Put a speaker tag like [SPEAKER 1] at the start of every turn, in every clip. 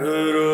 [SPEAKER 1] રંગ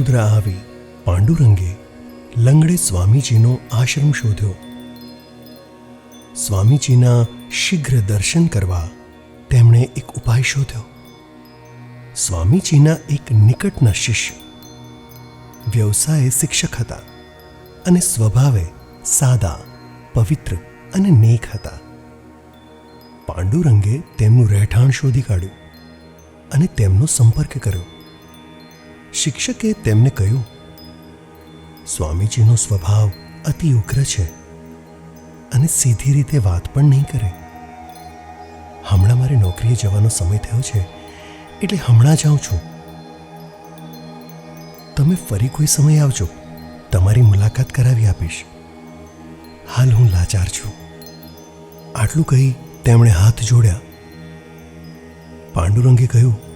[SPEAKER 2] વડોદરા આવી પાંડુરંગે લંગડે સ્વામીજીનો આશ્રમ શોધ્યો. સ્વામીજીના શીઘ્ર દર્શન કરવા તેમણે એક ઉપાય શોધ્યો. સ્વામીજીના એક નિકટના શિષ્ય, વ્યવસાયે શિક્ષક હતા અને સ્વભાવે સાદા, પવિત્ર અને નેક હતા. પાંડુરંગે તેમનું રહેઠાણ શોધી કાઢ્યું અને તેમનો સંપર્ક કર્યો. શિક્ષકે તેમને કહ્યું, સ્વામીજીનો સ્વભાવ અતિ ઉગ્ર છે અને સીધી રીતે વાત પણ નહીં કરે. હમણાં મારે નોકરીએ જવાનો સમય થયો છે, એટલે હમણાં જાઉં છું. તમે ફરી કોઈ સમય આવજો, તમારી મુલાકાત કરાવી આપીશ. હાલ હું લાચાર છું. આટલું કહી તેમણે હાથ જોડ્યા. પાંડુરંગે કહ્યું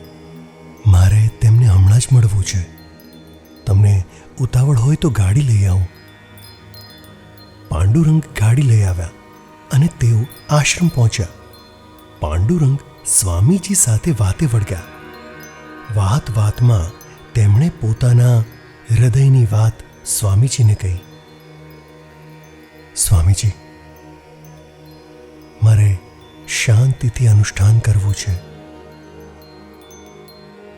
[SPEAKER 2] મારે તેમને હમણાં જ મળવું છે. તમને ઉતાવળ હોય તો ગાડી લઈ આવું. પાંડુરંગ ગાડી લઈ આવ્યા અને તેઓ આશ્રમ પહોંચ્યા. પાંડુરંગ સ્વામીજી સાથે વાતે વળગ્યા. વાત વાતમાં તેમણે પોતાના હૃદયની વાત સ્વામીજીને કહી. સ્વામીજી, મારે શાંતિથી અનુષ્ઠાન કરવું છે.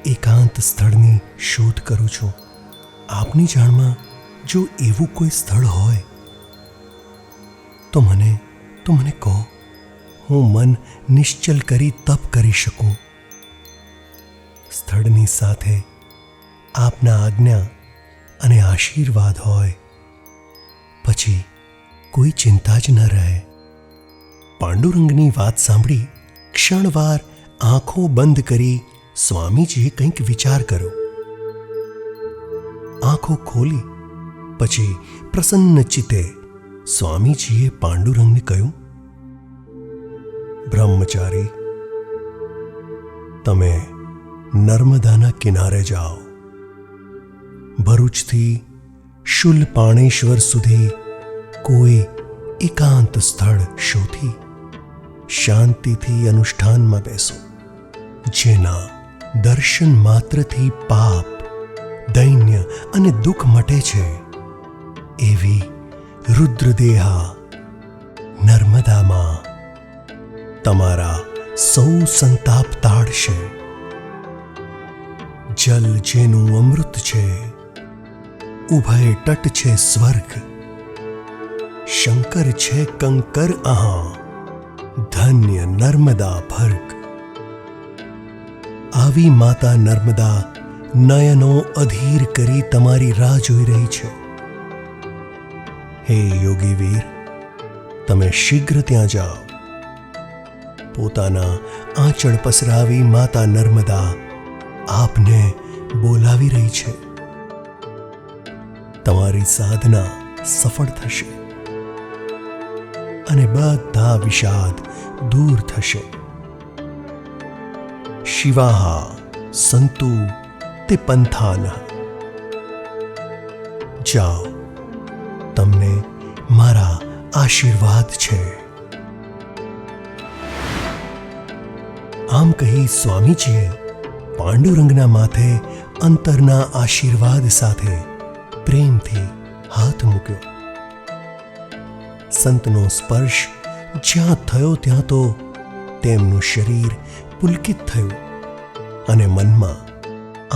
[SPEAKER 2] એકાંત સ્થળની શોધ કરું છું. આપની જાણમાં જો એવું કોઈ સ્થળ હોય, તો મને તો મને કહો. હું મન નિશ્ચલ કરી તપ કરી શકું. સ્થળની સાથે આપના આજ્ઞા અને આશીર્વાદ હોય, પછી કોઈ ચિંતા જ ન રહે. પાંડુરંગની વાત સાંભળી ક્ષણવાર આંખો બંધ કરી સ્વામીજીએ કંઈક વિચાર કર્યો. આંખો ખોલી, પછી પ્રસન્ન ચિત્તે સ્વામીજીએ પાંડુરંગને કહ્યું, બ્રહ્મચારી, તમે નર્મદાના કિનારે જાઓ. ભરૂચથી શુલ પાણેશ્વર સુધી કોઈ એકાંત સ્થળ શોધી શાંતિથી અનુષ્ઠાનમાં બેસો, જેના દર્શન માત્રથી પાપ, દૈન્ય અને દુઃખ મટે છે. એવી રુદ્રદેહા નર્મદામાં તમારા સૌ સંતાપ તાળશે. જલ જેનું અમૃત છે, ઉભય તટ છે સ્વર્ગ. શંકર છે કંકર, અહા. ધન્ય નર્મદા ભર્ગ આવી માતા નર્મદા નયનો અધીર કરી તમારી રાહ જોઈ રહી છે. હે યોગી વીર, તમે શીઘ્ર ત્યાં જાઓ. પોતાના આંચળ પસરાવી માતા નર્મદા આપને બોલાવી રહી છે. તમારી સાધના સફળ થશે અને બધા વિષાદ દૂર થશે. શિવાહા, સંતુ તે પંથાન. જાઓ, તમને મારા આશીર્વાદ છે. આમ કહી સ્વામીજીએ પાંડુરંગના માથે અંતરના આશીર્વાદ સાથે પ્રેમથી હાથ મૂક્યો. સંતનો સ્પર્શ જ્યાં થયો ત્યાં તો તેમનું શરીર પુલકિત થયું અને મનમાં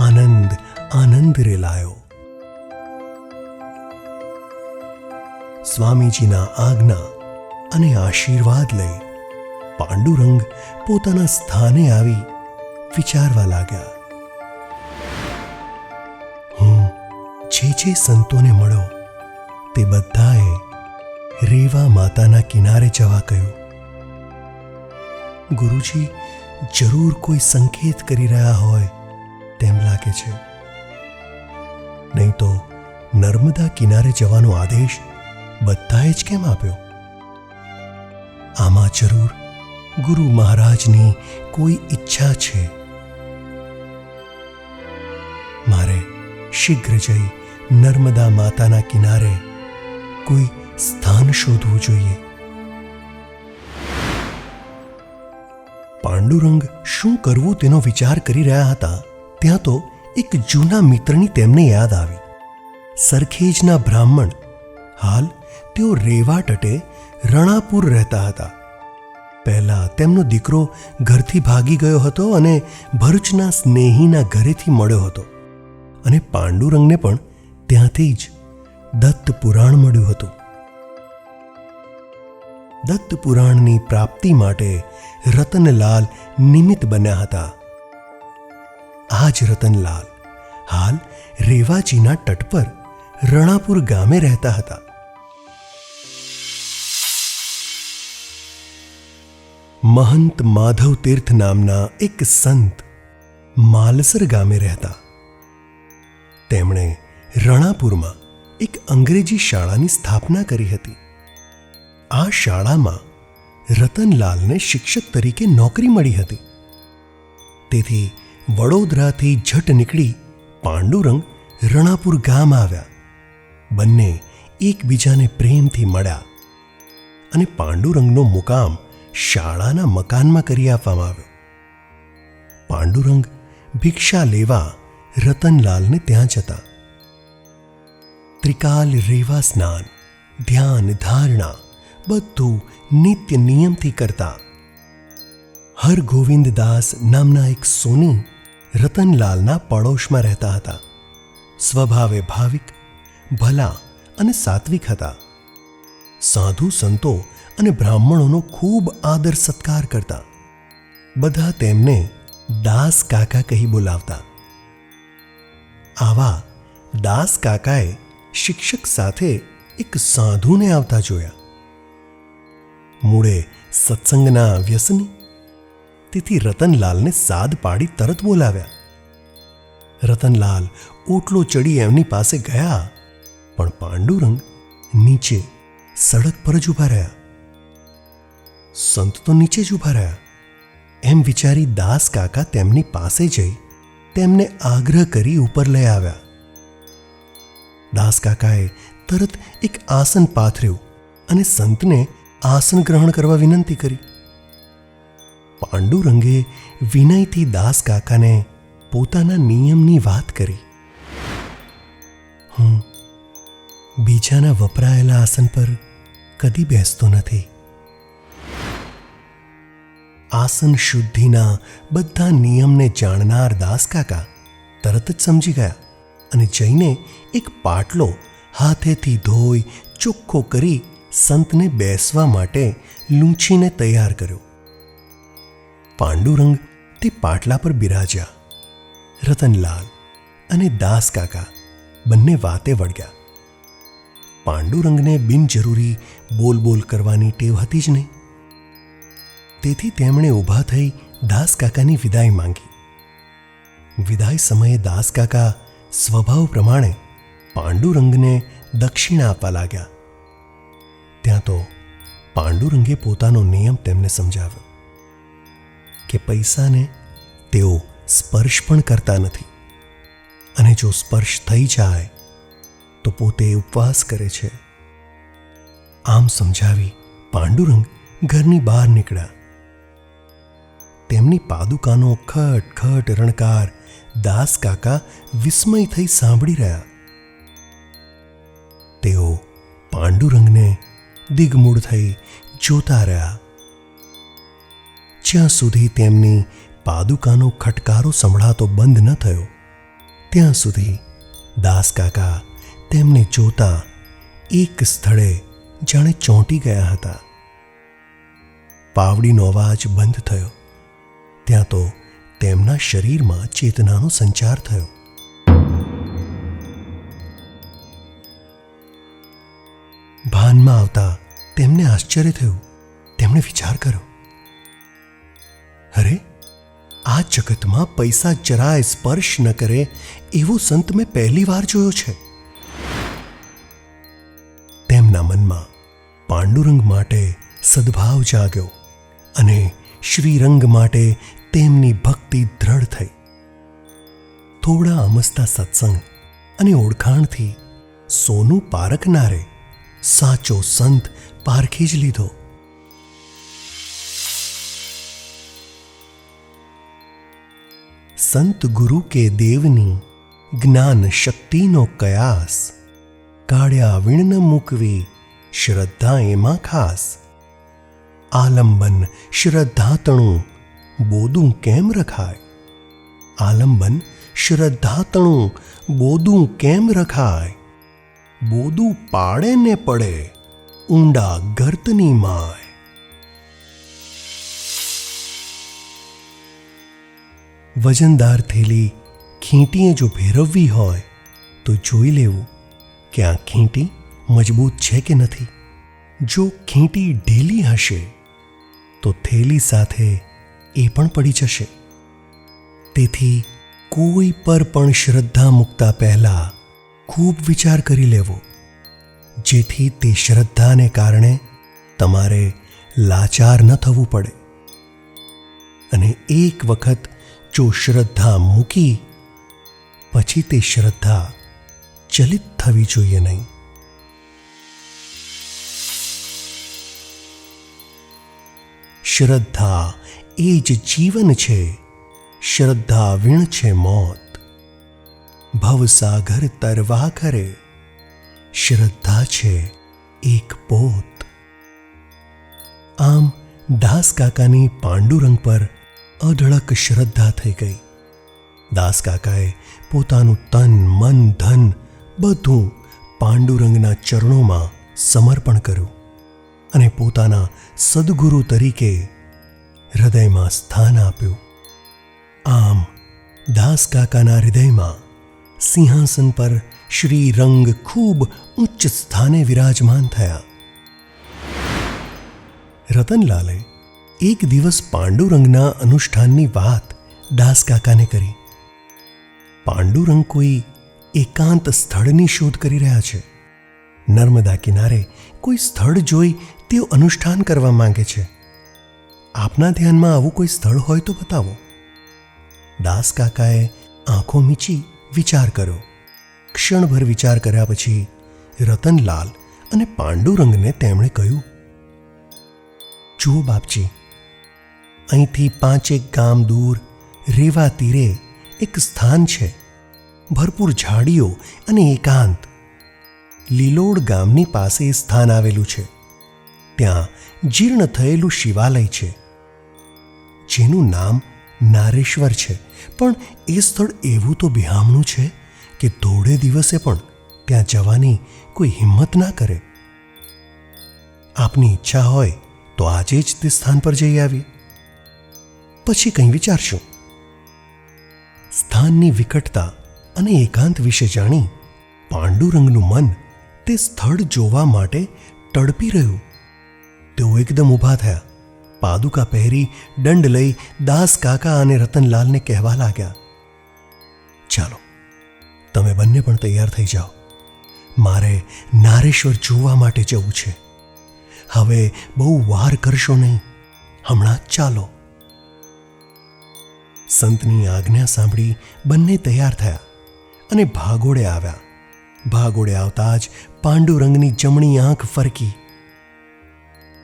[SPEAKER 2] આનંદ આનંદ રેલાયો. સ્વામીજીના આજ્ઞા અને આશીર્વાદ લઈ પાંડુરંગ પોતાના સ્થાને આવી વિચારવા લાગ્યા. હું જે જે સંતોને મળ્યો તે બધાએ રેવા માતાના કિનારે જવા કહ્યું. ગુરુજી જરૂર કોઈ સંકેત કરી રહ્યા હોય, તેમ લાગે છે. નહીં તો નર્મદા કિનારે જવાનો આદેશ બધાએ જ કેમ આપ્યો? આમાં જરૂર ગુરુ મહારાજની કોઈ ઈચ્છા છે? મારે શીઘ્ર જઈ નર્મદા માતાના કિનારે કોઈ સ્થાન શોધવું જોઈએ. પાંડુરંગ શું કરવું તેનો વિચાર કરી રહ્યા હતા, ત્યાં તો એક જૂના મિત્રની તેમને યાદ આવી. સરખેજના બ્રાહ્મણ, હાલ તેઓ રેવા તટે રણાપુર રહેતા હતા. પહેલા તેમનો દીકરો ઘરથી ભાગી ગયો હતો અને ભરૂચના સ્નેહીના ઘરેથી મળ્યો હતો. અને પાંડુરંગને પણ ત્યાંથી જ દત્ત પુરાણ મળ્યું હતું. દત્ત પુરાણની પ્રાપ્તિ માટે રતનલાલ નિમિત્ત બન્યા હતા. આ જ રતનલાલ હાલ રેવાજીના તટ પર રણાપુર ગામે રહેતા હતા. મહંત માધવ તીર્થ નામના એક સંત માલસર ગામે રહેતા. તેમણે રણાપુરમાં એક અંગ્રેજી શાળાની સ્થાપના કરી હતી. આ શાળામાં રતનલાલને શિક્ષક તરીકે નોકરી મળી હતી. તેથી વડોદરાથી ઝટ નીકળી પાંડુરંગ રણાપુર ગામ આવ્યા. બંને એકબીજાને પ્રેમથી મળ્યા અને પાંડુરંગનો મુકામ શાળાના મકાનમાં કરી આપવામાં આવ્યો. પાંડુરંગ ભિક્ષા લેવા રતનલાલને ત્યાં જતા ત્રિકાલ રેવા સ્નાન, ધ્યાન, ધારણા બધું નિત્ય નિયમથી કરતા. હરગોવિંદ દાસ નામના એક સોની રતનલાલના પડોશમાં રહેતા હતા. સ્વભાવે ભાવિક, ભલા અને સાત્વિક હતા. સાધુ સંતો અને બ્રાહ્મણોનો ખૂબ આદર સત્કાર કરતા. બધા તેમને દાસ કાકા કહી બોલાવતા. આવા દાસ કાકાએ શિક્ષક સાથે એક સાધુને આવતા જોયા. મૂળે સત્સંગના વ્યસની. તેથી રતનલાલને સાદ પાડી તરત બોલાવ્યા. રતનલાલ ઓટલો ચડી એમની પાસે ગયા, પણ પાંડુરંગ નીચે સડક પર જ ઊભા રહ્યા. સંત તો નીચે જ ઊભા રહ્યા. એમ વિચારી દાસ કાકા તેમની પાસે જઈ તેમને આગ્રહ કરી ઉપર લઈ આવ્યા. દાસ કાકાએ તરત એક આસન પાથર્યું અને સંતને આસન ગ્રહણ કરવા વિનંતી કરી. પાંડુરંગે વિનયથી દાસ કાકાને પોતાના નિયમની વાત કરી. હું બીજાના વપરાયેલા આસન પર કદી બેસતો નથી. આસન શુદ્ધિના બધા નિયમને જાણનાર દાસ કાકા તરત જ સમજી ગયા અને જઈને એક પાટલો હાથેથી ધોઈ ચોખ્ખો કરી સંતને બેસવા માટે લૂંછીને તૈયાર કર્યો. પાંડુરંગ તે પાટલા પર બિરાજ્યા. રતનલાલ અને દાસ કાકા બંને વાતે વળગ્યા. પાંડુરંગને બિનજરૂરી બોલ બોલ કરવાની ટેવ હતી જ નહીં. તેથી તેમણે ઊભા થઈ દાસ કાકાની વિદાય માંગી. વિદાય સમયે દાસ કાકા સ્વભાવ પ્રમાણે પાંડુરંગને દક્ષિણા આપવા લાગ્યા. ત્યાં તો પાંડુરંગે પોતાનો નિયમ તેમને સમજાવ્યો કે પૈસાને તેઓ સ્પર્શ પણ કરતા નથી. અને જો સ્પર્શ થઈ જાય, તો પોતે ઉપવાસ કરે છે. આમ સમજાવી પાંડુરંગ ઘરની બહાર નીકળ્યા. તેમની પાદુકાનો ખટ ખટ રણકાર દાસ કાકા વિસ્મય થઈ સાંભળી રહ્યા. તેઓ પાંડુરંગને દિગમૂળ થઈ જોતા રહ્યા. જ્યાં સુધી તેમની પાદુકાનો ખટકારો સંભળાતો બંધ ન થયો, ત્યાં સુધી દાસ કાકા તેમને જોતા એક સ્થળે જાણે ચોંટી ગયા હતા. પાવડીનો અવાજ બંધ થયો. ત્યાં તો તેમના શરીરમાં ચેતનાનો સંચાર થયો. ભાનમાં આવતા તેમને આશ્ચર્ય થયું. તેમણે વિચાર કર્યો. અરે, આ જગતમાં પૈસા જરાય સ્પર્શ ન કરે એવો સંત મેં પહેલી વાર જોયો છે. તેમના મનમાં પાંડુરંગ માટે સદભાવ જાગ્યો અને શ્રીરંગ માટે તેમની ભક્તિ દ્રઢ થઈ. થોડા અમસ્તા સત્સંગ અને ઓળખાણથી સોનું પારખનારે સાચો સંત પારખી જ લીધો. સંત ગુરુ કે દેવની જ્ઞાન શક્તિનો કયાસ, કાળ્યા વિણ મૂકવી શ્રદ્ધા એમાં ખાસ. આલંબન શ્રદ્ધાતણું બોદું કેમ રખાય? આલંબન શ્રદ્ધાતણું બોદું કેમ રખાય? બોદું પાડે ને પડે ઊંડા ગર્તની માય. વજનદાર થેલી ખીંટીએ જો ભેરવવી હોય, તો જોઈ લેવું કે આ ખીંટી મજબૂત છે કે નથી. જો ખીંટી ઢીલી હશે, તો થેલી સાથે એ પણ પડી જશે. તેથી કોઈ પર પણ શ્રદ્ધા મૂકતા પહેલા ખૂબ વિચાર કરી લેવો. જેથી તે શ્રદ્ધાને કારણે તમારે લાચાર ન થવું પડે. અને એક વખત જો શ્રદ્ધા મૂકી, પછી તે શ્રદ્ધા ચલિત થવી જોઈએ નહીં. શ્રદ્ધા એ જ જીવન છે, શ્રદ્ધા વીણ છે મોત. ભવસાગર તરવા કરે શ્રદ્ધા છે એક પોત. આમ દાસ કાકાની પાંડુરંગ પર અઢળક શ્રદ્ધા થઈ ગઈ. દાસ કાકાએ પોતાનું તન, મન, ધન બધું પાંડુરંગના ચરણોમાં સમર્પણ કર્યું અને પોતાના સદગુરુ તરીકે હૃદયમાં સ્થાન આપ્યું. આમ દાસ કાકાના હૃદયમાં સિંહાસન પર શ્રી રંગ ખૂબ ઉચ્ચ સ્થાને વિરાજમાન થયા રતનલાલે એક દિવસ પાંડુરંગના અનુષ્ઠાનની વાત દાસ કાકાને કરી પાંડુરંગ કોઈ એકાંત સ્થળની શોધ કરી રહ્યા છે નર્મદા કિનારે કોઈ સ્થળ જોઈ તેઓ અનુષ્ઠાન કરવા માંગે છે આપના ધ્યાનમાં આવું કોઈ સ્થળ હોય તો બતાવો દાસ કાકાએ આંખો મીચી વિચાર કર્યો. ક્ષણભર વિચાર કર્યા પછી રતનલાલ અને પાંડુરંગને તેમણે કહ્યું, જુઓ બાપજી, અહીંથી પાંચેક ગામ દૂર રેવા તીરે એક સ્થાન છે. ભરપૂર ઝાડીઓ અને એકાંત. લીલોડ ગામની પાસે સ્થાન આવેલું છે. ત્યાં જીર્ણ થયેલું શિવાલય છે, જેનું નામ નારેશ્વર છે. પણ એ સ્થળ એવું તો બિહામણું છે કે થોડે દિવસે પણ ત્યાં જવાની કોઈ હિંમત ના કરે. આપની ઈચ્છા હોય તો આજે જ તે સ્થાન પર જઈ આવીએ. પછી કંઈ વિચારશું. સ્થાનની વિકટતા અને એકાંત વિશે જાણી પાંડુરંગનું મન તે સ્થળ જોવા માટે તડપી રહ્યું. તેઓ એકદમ ઊભા થયા. પાદુકા પહેરી દંડ લઈ દાસ કાકા અને રતનલાલને કહેવા લાગ્યા ચાલો તમે બંને પણ તૈયાર થઈ જાઓ મારે નારેશ્વર જોવા માટે જવું છે હવે બહુ વાર કરશો નહીં હમણાં ચાલો સંતની આજ્ઞા સાંભળી બંને તૈયાર થયા અને ભાગોળે આવ્યા ભાગોળે આવતા જ પાંડુરંગની જમણી આંખ ફરકી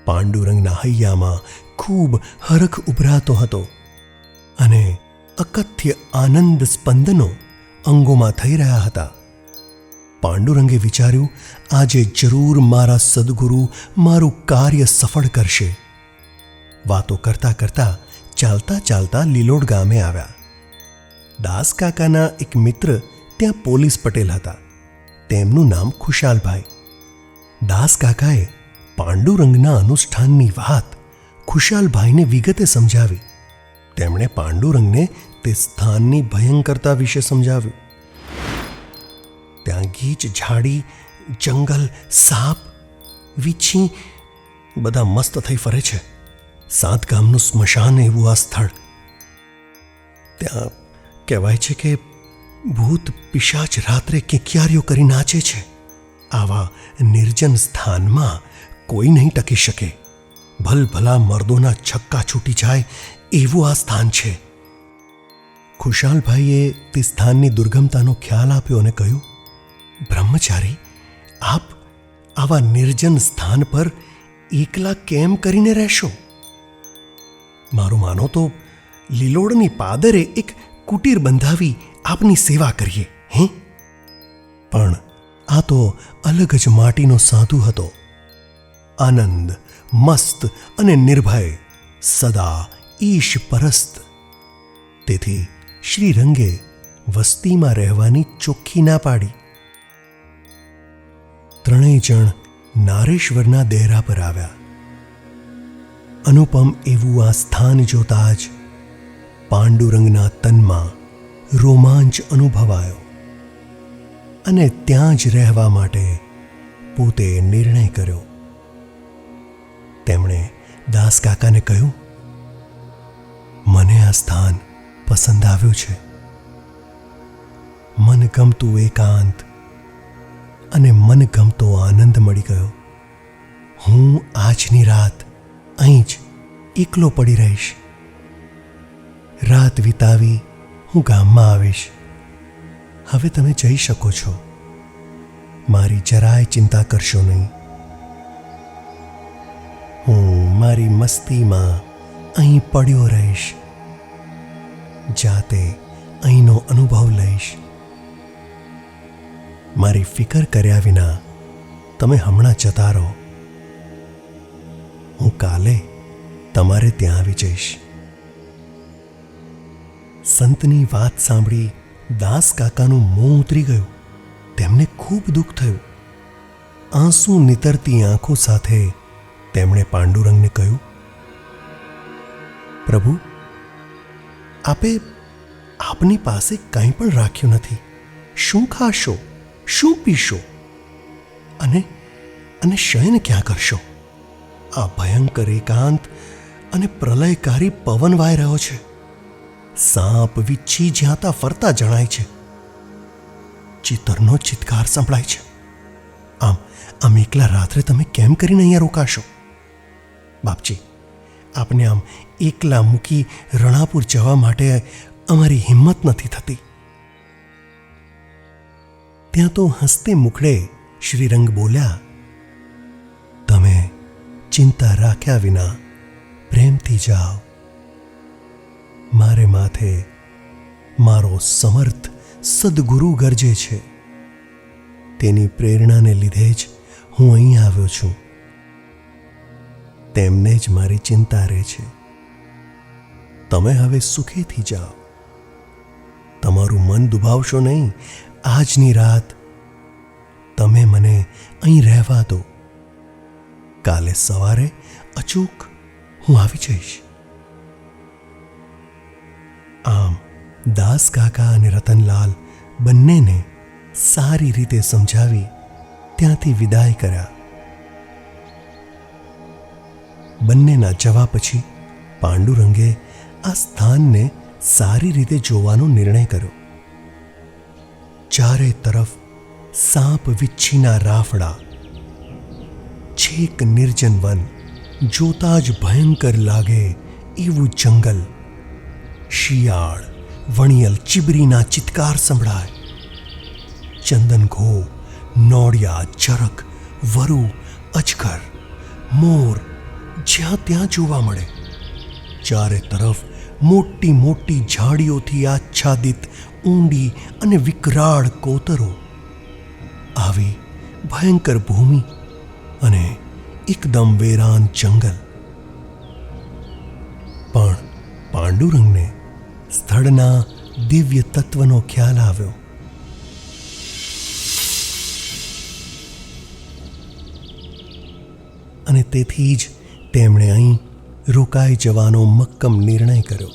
[SPEAKER 2] પાંડુરંગના હૈયામાં ખૂબ હરખ ઉભરાતો હતો અને અકથ્ય આનંદ સ્પંદનો અંગોમાં થઈ રહ્યા હતા. પાંડુરંગે વિચાર્યું, આજે જરૂર મારા સદગુરુ મારું કાર્ય સફળ કરશે. વાતો કરતા કરતા ચાલતા ચાલતા લીલોડ ગામે આવ્યા. દાસ કાકાના એક મિત્ર ત્યાં પોલીસ પટેલ હતા. તેમનું નામ ખુશાલભાઈ. દાસ કાકાએ પાંડુરંગના અનુષ્ઠાનની વાત ખુશાલભાઈને વિગતે સમજાવી. તેમણે પાંડુરંગને તે સ્થાનની ભયંકરતા વિશે સમજાવ્યું. ત્યાં ગીચ, ઝાડી, જંગલ, સાપ, વીછી, બધા મસ્ત થઈ ફરે છે. સાત ગામનું સ્મશાન એવું આ સ્થળ. ત્યાં કહેવાય છે કે ભૂત પિશાચ રાત્રે કિકિયારીઓ કરી નાચે છે. આવા નિર્જન સ્થાનમાં કોઈ નહીં ટકી શકે. ભલભલા મર્દોના છક્કા છૂટી જાય એવું આ સ્થાન છે. ખુશાલભાઈએ તે સ્થાનની દુર્ગમતાનો ખ્યાલ આપ્યો અને કહ્યું, બ્રહ્મચારી, આપ આવા નિર્જન સ્થાન પર એકલા કેમ કરીને રહેશો? મારું માનો તો લીલોડની પાદરે એક કુટીર બંધાવી આપની સેવા કરીએ, હે? પણ આ તો અલગ જ માટીનો સાધુ હતો. આનંદ મસ્ત અને નિર્ભય સદા ઈશ પરસ્ત. તેથી શ્રી રંગે વસ્તીમાં રહેવાની ચોખ્ખી ના પાડી. ત્રણેય જણ નારેશ્વરના દેરા પર આવ્યા. અનુપમ એવું આ સ્થાન જોતા જ પાંડુરંગના તનમાં રોમાંચ અનુભવાયો અને ત્યાં જ રહેવા માટે પોતે નિર્ણય કર્યો. તેમણે દાસ કાકાને કહ્યું, મને આ સ્થાન પસંદ આવ્યું છે. મન ગમતું એકાંત અને મન ગમતો આનંદ મળી ગયો. હું આજની રાત અહીં જ એકલો પડી રહીશ. રાત વિતાવી હું ગામમાં આવીશ. હવે તમે જઈ શકો છો. મારી જરાય ચિંતા કરશો નહીં. હું મારી મસ્તીમાં અહીં પડ્યો રહીશ. જાતે અહીંનો અનુભવ લઈશ. મારી ફિકર કર્યા વિના તમે હમણાં જતા રહો. હું કાલે તમારે ત્યાં આવી જઈશ. સંતની વાત સાંભળી દાસ કાકાનું મોં ઉતરી ગયું. તેમને ખૂબ દુઃખ થયું. આંસુ નીતરતી આંખો સાથે તેમણે પાંડુરંગને કહ્યું, પ્રભુ, આપે આપની પાસે કંઈ પણ રાખ્યું નથી. શું ખાશો? શું પીશો? અને અને શયન ક્યાં કરશો? આ ભયંકર એકાંત અને પ્રલયકારી પવન વાઈ રહ્યો છે. સાપ વિચ્છી જ્યાંતા ફરતા જણાય છે. ચિત્તરનો ચિત્કાર સંભળાય છે. આમ આમ એકલા રાત્રે તમે કેમ કરીને અહીંયા રોકાશો? બાપજી, આપને આમ એકલા મૂકી રણાપુર જવા માટે અમારી હિંમત નથી થતી. ત્યાં તો હસતે મુખડે શ્રીરંગ બોલ્યા, તમે ચિંતા રાખ્યા વિના પ્રેમથી જાઓ. મારે માથે મારો સમર્થ સદગુરુ ગરજે છે. તેની પ્રેરણાને લીધે જ હું અહીં આવ્યો છું. તેમને જ મારી ચિંતા રહે છે. તમે હવે સુખેથી જાઓ. તમારું મન દુભાવશો નહીં. આજની રાત તમે મને અહીં રહેવા દો. કાલે સવારે અચૂક હું આવી જઈશ. આમ દાસ કાકા અને રતનલાલ બંનેને સારી રીતે સમજાવી ત્યાંથી વિદાય કર્યા. બંનેના જવા પછી પાંડુરંગે આ સ્થાનને સારી રીતે જોવાનો નિર્ણય કર્યો. ચારે તરફ સાપ વિચ્છીના રાફડા, છેક નિર્જન વન, જોતા જ ભયંકર લાગે એવું જંગલ. શિયાળ, વણિયલ ચીબરીના ચિત્કાર સંભળાય. ચંદન ઘો, નોળિયા ચરક વરુ, અજગર, મોર જ્યાં ત્યાં જોવા મળે. ચારે તરફ મોટી મોટી ઝાડીઓથી આચ્છાદિત ઊંડી અને વિકરાળ કોતરો. આવી ભયંકર ભૂમિ અને એકદમ વેરાન જંગલ. પણ પાંડુરંગને સ્થળના દિવ્ય તત્વનો ખ્યાલ આવ્યો. અને તેથી જ તેમણે અહીં રોકાઈ જવાનો મક્કમ નિર્ણય કર્યો.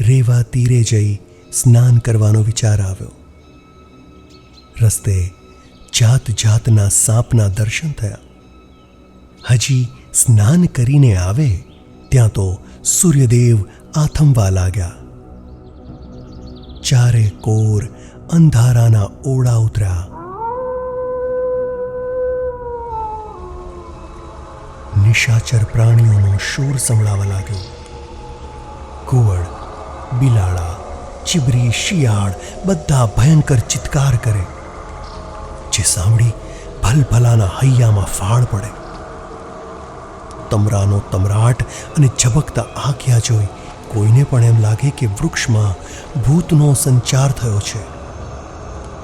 [SPEAKER 2] રેવા તીરે જઈ સ્નાન કરવાનો વિચાર આવ્યો. રસ્તે જાત જાતના સાપના દર્શન થયા. હજી સ્નાન કરીને આવે ત્યાં તો સૂર્યદેવ આથમવા લાગ્યા. ચારે કોર અંધારાના ઓળા ઉતર્યા. નિશાચર પ્રાણીઓનો શોર સંભળાવા લાગ્યો. કુવડ બિલાડા, ચીબરી, શિયાળ બધા ભયંકર ચિત્કાર કરે. જે સાંભળી ભલભલાના હૈયામાં ફાળ પડે. તમરાનો તમરાટ અને ઝબકતા આંખ્યા જોઈ કોઈને પણ એમ લાગે કે વૃક્ષમાં ભૂતનો સંચાર થયો છે.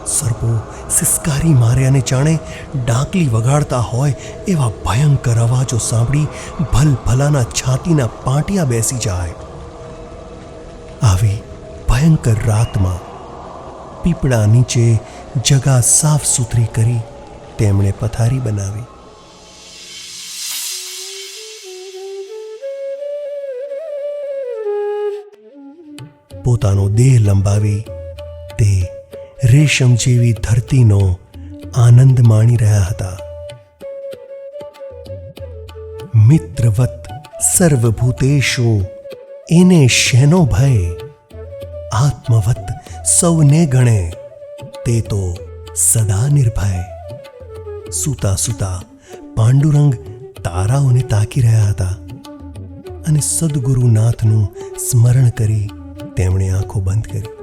[SPEAKER 2] સર્પો સિસકારી મારે અને જાણે ડાકલી વગાડતા હોય એવા ભયંકર અવાજો સાંભળી ભલભલાના છાતીના પાટિયા બેસી જાય. આવી ભયંકર રાતમાં પીપળા નીચે જગા સાફ સુથરી કરી તેમણે પથારી બનાવી. પોતાનો દેહ લંબાવી તે રેશમ જેવી ધરતીનો આનંદ માણી રહ્યા હતા. મિત્રવત સર્વભૂતેશો, એને શેનો ભય? આત્મવત સૌને ગણે, તે તો સદા નિર્ભય. સૂતા સૂતા પાંડુરંગ તારાઓને તાકી રહ્યા હતા અને સદગુરુનાથનું સ્મરણ કરી તેમણે આંખો બંધ કરી.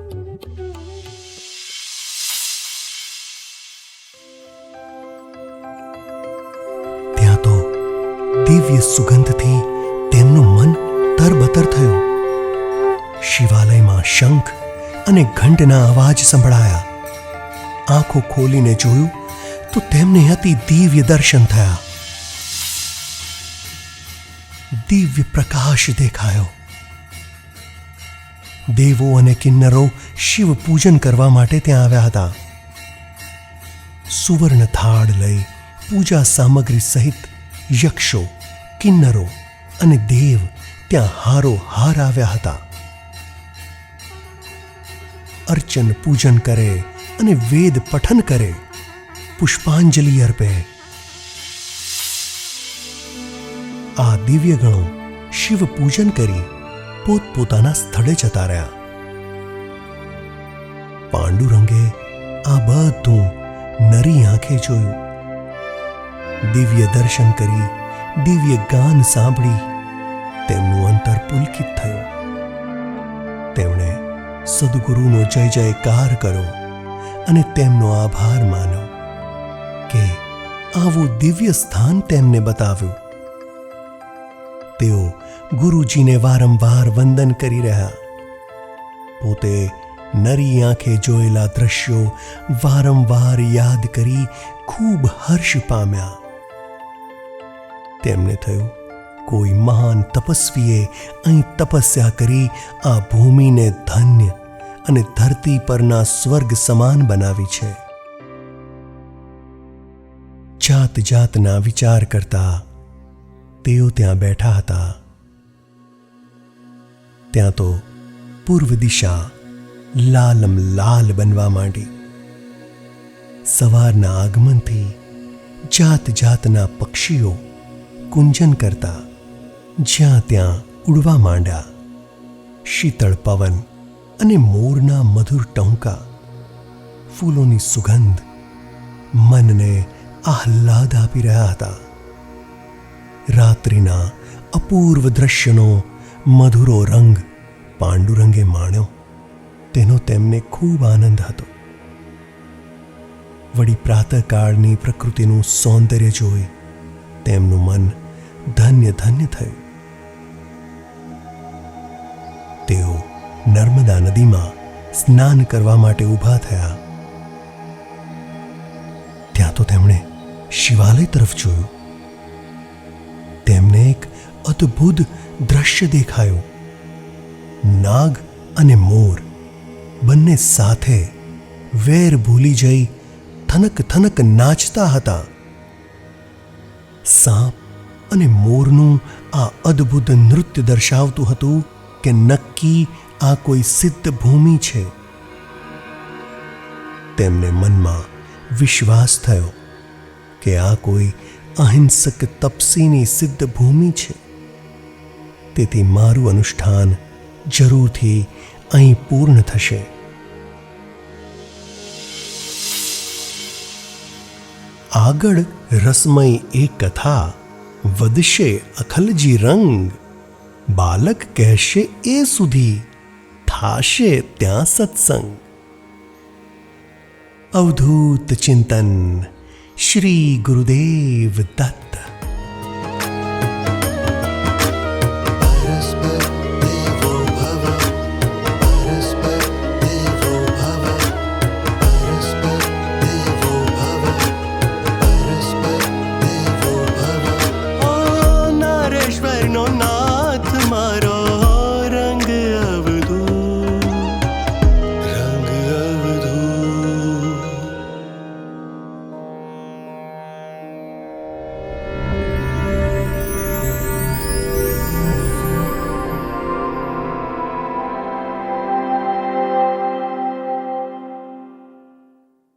[SPEAKER 2] દિવ્ય સુગંધથી તેમનું મન તરબતર થયું. શિવાલયમાં શંખ અને ઘંટના અવાજ સંભળાયા. આંખો ખોલીને જોયું તો તેમને અતિ દિવ્ય દર્શન થયા. દિવ્ય પ્રકાશ દેખાયો. દેવો અને કિન્નરો શિવ પૂજન કરવા માટે ત્યાં આવ્યા હતા. સુવર્ણ થાળ લઈ પૂજા સામગ્રી સહિત યક્ષો કિન્નરો અને દેવ ત્યાં હારો હાર આવ્યા હતા. અર્ચન પૂજન કરે અને વેદ પઠન કરે. પુષ્પાંજલિ અર્પે. આ દિવ્ય ગણો શિવ પૂજન કરી પોતપોતાના સ્થળે જતા રહ્યા. પાંડુરંગે આ બધું નરી આંખે જોયું. દિવ્ય દર્શન કરી દિવ્ય ગાન સાંભળી તેમનું અંતર પુલકિત થયું. તેમણે સદગુરુનો જય જયકાર કર્યો અને તેમનો આભાર માન્યો કે આવું દિવ્ય સ્થાન તેમને બતાવ્યું. તેઓ ગુરુજીને વારંવાર વંદન કરી રહ્યા. પોતે નરી આંખે જોયેલા દ્રશ્યો વારંવાર યાદ કરી ખૂબ હર્ષ પામ્યા. તેમને થયું, કોઈ મહાન તપસ્વીએ અહીં તપસ્યા કરી આ ભૂમિને ધન્ય અને ધરતી પરના સ્વર્ગ સમાન બનાવી છે. જાત જાતના વિચાર કરતા તેઓ ત્યાં બેઠા હતા. ત્યાં તો પૂર્વ દિશા લાલમ લાલ બનવા માંડી. સવારના આગમનથી જાત જાતના પક્ષીઓ કુંજન કરતા જ્યાં ત્યાં ઉડવા માંડ્યા. શીતળ પવન અને મોરના મધુર ટહુકા ફૂલોની સુગંધ મનને આહલાદ આપી રહ્યા હતા. રાત્રિના અપૂર્વ દ્રશ્યનો મધુરો રંગ પાંડુરંગે માણ્યો. તેનો તેમને ખૂબ આનંદ હતો. વળી પ્રાતઃકાળની પ્રકૃતિનું સૌંદર્ય જોઈ તેમનું મન ધન્ય ધન્ય થયું. તેઓ નર્મદા નદીમાં સ્નાન કરવા માટે ઊભા થયા. ત્યાં તો તેમણે શિવાલય તરફ જોયું. તેમને એક અદ્ભુત દ્રશ્ય દેખાયું. નાગ અને મોર બંને સાથે વેર ભૂલી જઈ થનક થનક નાચતા હતા. સાપ અને મોરનું આ અદ્ભુત નૃત્ય દર્શાવતું હતું કે નક્કી આ કોઈ સિદ્ધ ભૂમિ છે. તેમને મનમાં વિશ્વાસ થયો કે આ કોઈ અહિંસક તપસીની સિદ્ધ ભૂમિ છે. તેથી મારું અનુષ્ઠાન જરૂરથી અહીં પૂર્ણ થશે. આગળ રસમય એ કથા વધશે અખલજી રંગ, બાલક કહેશે એ સુધી, થાશે ત્યાં સત્સંગ. અવધૂત ચિંતન શ્રી ગુરુદેવ દત્ત.